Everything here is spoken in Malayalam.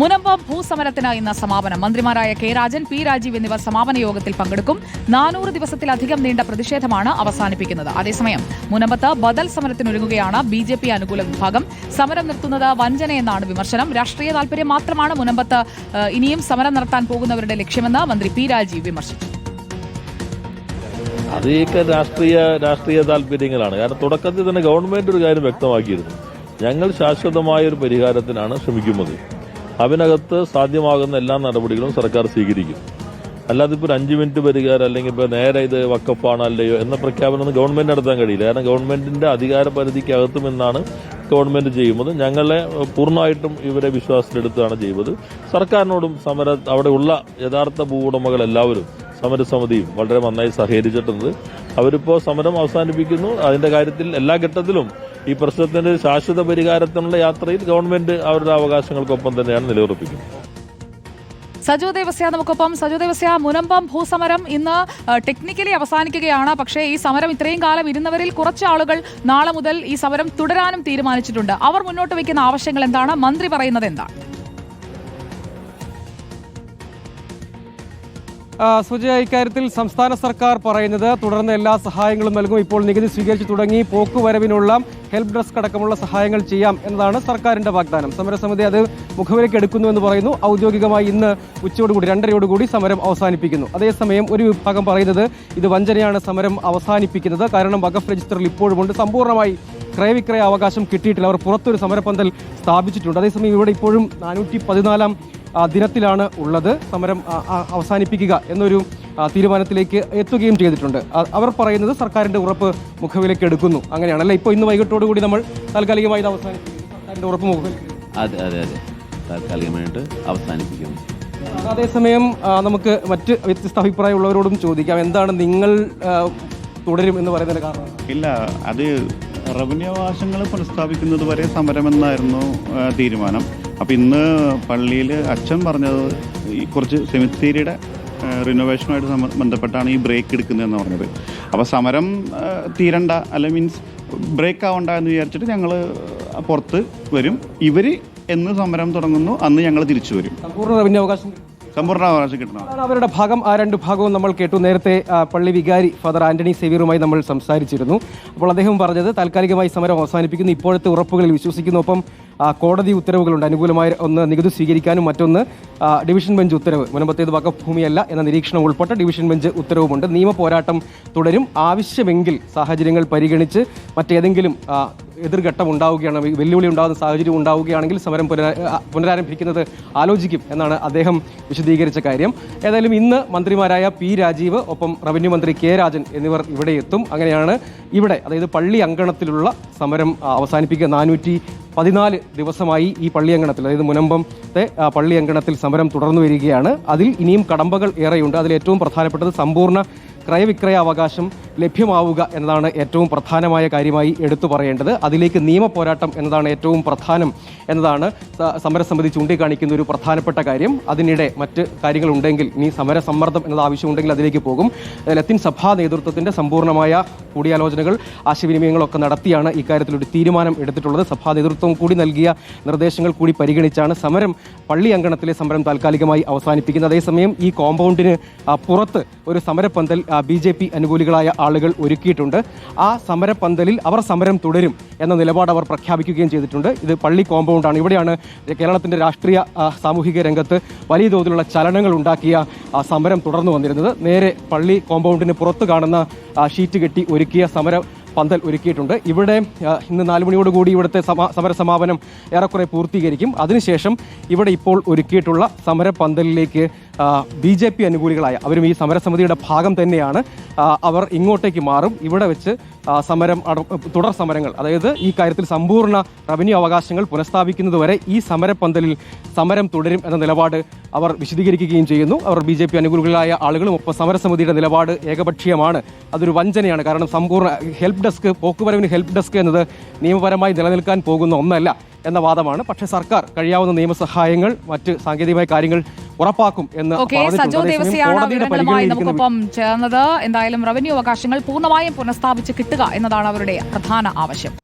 മുനമ്പം ഭൂസമരത്തിന് ഇന്ന് സമാപനം. മന്ത്രിമാരായ കെ രാജൻ പി രാജീവ് എന്നിവർ സമാപന യോഗത്തിൽ പങ്കെടുക്കും. നാനൂറ് ദിവസത്തിലധികം നീണ്ട പ്രതിഷേധമാണ് അവസാനിപ്പിക്കുന്നത്. അതേസമയം മുനമ്പത്ത് ബദൽ സമരത്തിനൊരുങ്ങുകയാണ് ബി ജെ പി അനുകൂല വിഭാഗം. സമരം നിർത്തുന്നത് വഞ്ചനയെന്നാണ് വിമർശനം. രാഷ്ട്രീയ താൽപര്യം മാത്രമാണ് മുനമ്പത്ത് ഇനിയും സമരം നടത്താൻ പോകുന്നവരുടെ ലക്ഷ്യമെന്ന് മന്ത്രി പി രാജീവ് വിമർശിച്ചു. അതൊക്കെ രാഷ്ട്രീയ രാഷ്ട്രീയ താല്പര്യങ്ങളാണ് കാരണം തുടക്കത്തിൽ തന്നെ ഗവൺമെന്റ് ഒരു കാര്യം വ്യക്തമാക്കിയിരുന്നു. ഞങ്ങൾ ശാശ്വതമായ ഒരു പരിഹാരത്തിനാണ് ശ്രമിക്കുന്നത്. അതിനകത്ത് സാധ്യമാകുന്ന എല്ലാ നടപടികളും സർക്കാർ സ്വീകരിക്കും. അല്ലാതെ ഇപ്പോൾ ഒരു അഞ്ച് മിനിറ്റ് പരിഹാരം അല്ലെങ്കിൽ ഇപ്പോൾ നേരെ ഇത് വക്കഫാണ് അല്ലയോ എന്ന പ്രഖ്യാപനം ഗവൺമെന്റ് നടത്താൻ കഴിയില്ല. കാരണം ഗവൺമെന്റിന്റെ അധികാര പരിധിക്കകത്തും എന്നാണ് ഗവൺമെന്റ് ചെയ്യുന്നത്. ഞങ്ങളെ പൂർണമായിട്ടും ഇവരെ വിശ്വാസത്തിലെടുത്താണ് ചെയ്യുന്നത്. സർക്കാരിനോടും സമര അവിടെയുള്ള യഥാർത്ഥ ഭൂവുടമകൾ എല്ലാവരും സമരസമിതിയും വളരെ നന്നായി സഹകരിച്ചിട്ടുണ്ട്. അവരിപ്പോ സമരം അവസാനിപ്പിക്കുന്നു. അതിന്റെ കാര്യത്തിൽ എല്ലാ ഘട്ടത്തിലും ഈ പ്രശ്നത്തിന്റെ ശാശ്വത പരിഹാരത്തിനുള്ള യാത്രയിൽ ഗവൺമെന്റ് അവരുടെ അവകാശങ്ങൾക്കൊപ്പം തന്നെയാണ് നിലയുറപ്പിക്കുന്നത്. സജു ദേവസ്യ നമുക്കൊപ്പം. സജു ദേവസ്യ മുനമ്പം ഭൂസമരം ഇന്ന് ടെക്നിക്കലി അവസാനിക്കുകയാണ്. പക്ഷേ ഈ സമരം ഇത്രയും കാലം ഇരുന്നവരിൽ കുറച്ച് ആളുകൾ നാളെ മുതൽ ഈ സമരം തുടരാനും തീരുമാനിച്ചിട്ടുണ്ട്. അവർ മുന്നോട്ട് വയ്ക്കുന്ന ആവശ്യങ്ങൾ എന്താണ്? മന്ത്രി പറയുന്നത് എന്താണ്? സുജയ ഇക്കാര്യത്തിൽ സംസ്ഥാന സർക്കാർ പറയുന്നത് തുടർന്ന് എല്ലാ സഹായങ്ങളും നൽകും. ഇപ്പോൾ നികുതി സ്വീകരിച്ചു തുടങ്ങി. പോക്കുവരവിനുള്ള ഹെൽപ്പ് ഡെസ്ക് അടക്കമുള്ള സഹായങ്ങൾ ചെയ്യാം എന്നതാണ് സർക്കാരിന്റെ വാഗ്ദാനം. സമരസമിതി അത് മുഖവിലേക്ക് എടുക്കുന്നു എന്ന് പറയുന്നു. ഔദ്യോഗികമായി ഇന്ന് ഉച്ചയോടുകൂടി രണ്ടരയോടുകൂടി സമരം അവസാനിപ്പിക്കുന്നു. അതേസമയം ഒരു വിഭാഗം പറയുന്നത് ഇത് വഞ്ചനയാണ് സമരം അവസാനിപ്പിക്കുന്നത്. കാരണം വഖഫ് രജിസ്റ്ററിൽ ഇപ്പോഴുമുണ്ട്. സമ്പൂർണമായി ക്രയവിക്രയ അവകാശം കിട്ടിയിട്ടില്ല. അവർ പുറത്തൊരു സമരപന്തൽ സ്ഥാപിച്ചിട്ടുണ്ട്. അതേസമയം ഇവിടെ ഇപ്പോഴും നാനൂറ്റി പതിനാലാം ആ, ദിനത്തിലാണ് ഉള്ളത്. സമരം അവസാനിപ്പിക്കുക എന്നൊരു തീരുമാനത്തിലേക്ക് എത്തുകയും ചെയ്തിട്ടുണ്ട്. അവർ പറയുന്നത് സർക്കാരിന്റെ ഉറപ്പ് മുഖവിലേക്ക് എടുക്കുന്നു. അങ്ങനെയാണല്ലേ? ഇപ്പോൾ ഇന്ന് വൈകിട്ടോടുകൂടി നമ്മൾ താൽക്കാലികമായി ഇത് അവസാനിപ്പിക്കുന്നു സർക്കാരിന്റെ ഉറപ്പ് മുഖം അതെ അതെ അതെ. താൽക്കാലികമായിട്ട് അവസാനിപ്പിക്കും. അതേസമയം നമുക്ക് മറ്റ് വ്യത്യസ്ത അഭിപ്രായമുള്ളവരോടും ചോദിക്കാം. എന്താണ് നിങ്ങൾ തുടരും എന്ന് പറയുന്നതിന് കാരണം? ഇല്ല അത് റവന്യൂ അവകാശങ്ങൾ പുനഃസ്ഥാപിക്കുന്നത് വരെ സമരമെന്നായിരുന്നു തീരുമാനം. അപ്പം ഇന്ന് പള്ളിയിൽ അച്ഛൻ പറഞ്ഞത് ഈ കുറച്ച് സെമിത്തേരിയുടെ റിനോവേഷനുമായിട്ട് ബന്ധപ്പെട്ടാണ് ഈ ബ്രേക്ക് എടുക്കുന്നതെന്ന് പറഞ്ഞത്. അപ്പോൾ സമരം തീരണ്ട അല്ല മീൻസ് ബ്രേക്ക് ആവണ്ട എന്ന് വിചാരിച്ചിട്ട് ഞങ്ങൾ പുറത്ത് വരും. ഇവർ എന്ന് സമരം തുടങ്ങുന്നു അന്ന് ഞങ്ങൾ തിരിച്ചു വരും. സമ്പൂർണ റവന്യൂ അവകാശം സമ്പൂർണ അവകാശം കിട്ടണം. അവരുടെ ഭാഗം. ആ രണ്ട് ഭാഗവും നമ്മൾ കേട്ടു. നേരത്തെ പള്ളി വികാരി ഫാദർ ആന്റണി സേവിയറുമായി നമ്മൾ സംസാരിച്ചിരുന്നു. അപ്പോൾ അദ്ദേഹം പറഞ്ഞത് താൽക്കാലികമായി സമരം അവസാനിപ്പിക്കുന്നു. ഇപ്പോഴത്തെ ഉറപ്പുകളിൽ വിശ്വസിക്കുന്നു. ഒപ്പം കോടതി ഉത്തരവുകളുണ്ട്. അനുകൂലമായ ഒന്ന് നികുതി സ്വീകരിക്കാനും മറ്റൊന്ന് ഡിവിഷൻ ബെഞ്ച് ഉത്തരവ്. മുനമ്പത്തേത് വകഭൂമിയല്ല ഭൂമിയല്ല എന്ന നിരീക്ഷണം ഉൾപ്പെട്ട ഡിവിഷൻ ബെഞ്ച് ഉത്തരവുമുണ്ട്. നിയമ പോരാട്ടം തുടരും. ആവശ്യമെങ്കിൽ സാഹചര്യങ്ങൾ പരിഗണിച്ച് മറ്റേതെങ്കിലും എതിർഘട്ടം ഉണ്ടാവുകയാണ്. വെല്ലുവിളി ഉണ്ടാകുന്ന സാഹചര്യം ഉണ്ടാവുകയാണെങ്കിൽ സമരം പുനരാരംഭിക്കുന്നത് ആലോചിക്കും എന്നാണ് അദ്ദേഹം വിശദീകരിച്ച കാര്യം. ഏതായാലും ഇന്ന് മന്ത്രിമാരായ പി രാജീവ് ഒപ്പം റവന്യൂ മന്ത്രി കെ രാജൻ എന്നിവർ ഇവിടെ എത്തും അങ്ങനെയാണ് ഇവിടെ അതായത് പള്ളി അങ്കണത്തിലുള്ള സമരം അവസാനിപ്പിക്കുക. നാനൂറ്റി പതിനാല് ദിവസമായി ഈ പള്ളിയങ്കണത്തിൽ അതായത് മുനമ്പത്തെ പള്ളിയങ്കണത്തിൽ സമരം തുടർന്നു വരികയാണ്. അതിൽ ഇനിയും കടമ്പകൾ ഏറെയുണ്ട്. അതിൽ ഏറ്റവും പ്രധാനപ്പെട്ടത് സമ്പൂർണ ക്രയവിക്രയ അവകാശം ലഭ്യമാവുക എന്നതാണ് ഏറ്റവും പ്രധാനമായ കാര്യമായി എടുത്തു പറയേണ്ടത്. അതിലേക്ക് നിയമ പോരാട്ടം എന്നതാണ് ഏറ്റവും പ്രധാനം എന്നതാണ് സമരസമിതി ചൂണ്ടിക്കാണിക്കുന്ന ഒരു പ്രധാനപ്പെട്ട കാര്യം. അതിനിടെ മറ്റ് കാര്യങ്ങളുണ്ടെങ്കിൽ ഇനി സമരസമ്മർദ്ദം എന്നത് ആവശ്യമുണ്ടെങ്കിൽ അതിലേക്ക് പോകും. ലത്തിൻ സഭാ നേതൃത്വത്തിന്റെ സമ്പൂർണമായ കൂടിയാലോചനകൾ ആശയവിനിമയങ്ങളൊക്കെ നടത്തിയാണ് ഇക്കാര്യത്തിൽ ഒരു തീരുമാനം എടുത്തിട്ടുള്ളത്. സഭാ നേതൃത്വം കൂടി നൽകിയ നിർദ്ദേശങ്ങൾ കൂടി പരിഗണിച്ചാണ് സമരം പള്ളി അങ്കണത്തിലെ സമരം താൽക്കാലികമായി അവസാനിപ്പിക്കുന്നത്. അതേസമയം ഈ കോമ്പൗണ്ടിന് പുറത്ത് ഒരു സമരപ്പന്തൽ ബി ജെ പി അനുകൂലികളായ ആളുകൾ ഒരുക്കിയിട്ടുണ്ട്. ആ സമരപ്പന്തലിൽ അവർ സമരം തുടരും എന്ന നിലപാട് അവർ പ്രഖ്യാപിക്കുകയും ചെയ്തിട്ടുണ്ട്. ഇത് പള്ളി കോമ്പൗണ്ടാണ്. ഇവിടെയാണ് കേരളത്തിന്റെ രാഷ്ട്രീയ സാമൂഹിക രംഗത്ത് വലിയ തോതിലുള്ള ചലനങ്ങൾ ഉണ്ടാക്കിയ സമരം തുടർന്നു വന്നിരുന്നത്. നേരെ പള്ളി കോമ്പൗണ്ടിന് പുറത്ത് കാണുന്ന ഷീറ്റ് കെട്ടി ഒരുക്കിയ സമര പന്തൽ ഒരുക്കിയിട്ടുണ്ട്. ഇവിടെ ഇന്ന് നാല് മണിയോടുകൂടി ഇവിടുത്തെ സമ- സമരസമാപനം ഏറെക്കുറെ പൂർത്തീകരിക്കും. അതിനുശേഷം ഇവിടെ ഇപ്പോൾ ഒരുക്കിയിട്ടുള്ള സമരപന്തലിലേക്ക് ബി ജെ പി അനുകൂലികളായ അവരും ഈ സമരസമിതിയുടെ ഭാഗം തന്നെയാണ്. അവർ ഇങ്ങോട്ടേക്ക് മാറും. ഇവിടെ വെച്ച് സമരം തുടർ സമരങ്ങൾ അതായത് ഈ കാര്യത്തിൽ സമ്പൂർണ റവന്യൂ അവകാശങ്ങൾ പുനഃസ്ഥാപിക്കുന്നതുവരെ ഈ സമരപ്പന്തലിൽ സമരം തുടരും എന്ന നിലപാട് അവർ വിശദീകരിക്കുകയും ചെയ്യുന്നു. അവർ ബി ജെ പി അനുകൂലികളായ ആളുകളും ഒപ്പം സമരസമിതിയുടെ നിലപാട് ഏകപക്ഷീയമാണ്. അതൊരു വഞ്ചനയാണ്. കാരണം സമ്പൂർണ ഹെൽപ്പ് ഡെസ്ക് പോക്കുവരവിന് ഹെൽപ്പ് ഡെസ്ക് എന്നത് നിയമപരമായി നിലനിൽക്കാൻ പോകുന്ന ഒന്നല്ല എന്ന വാദമാണ്. പക്ഷേ സർക്കാർ കഴിയാവുന്ന നിയമസഹായങ്ങൾ മറ്റ് സാങ്കേതികമായ കാര്യങ്ങൾ ഉറപ്പാക്കും എന്ന് സജോ വിവരങ്ങളുമായി നമുക്കൊപ്പം ചേർന്നത്. എന്തായാലും റവന്യൂ അവകാശങ്ങൾ പൂർണമായും പുനഃസ്ഥാപിച്ച് കിട്ടുക എന്നതാണ് അവരുടെ പ്രധാന ആവശ്യം.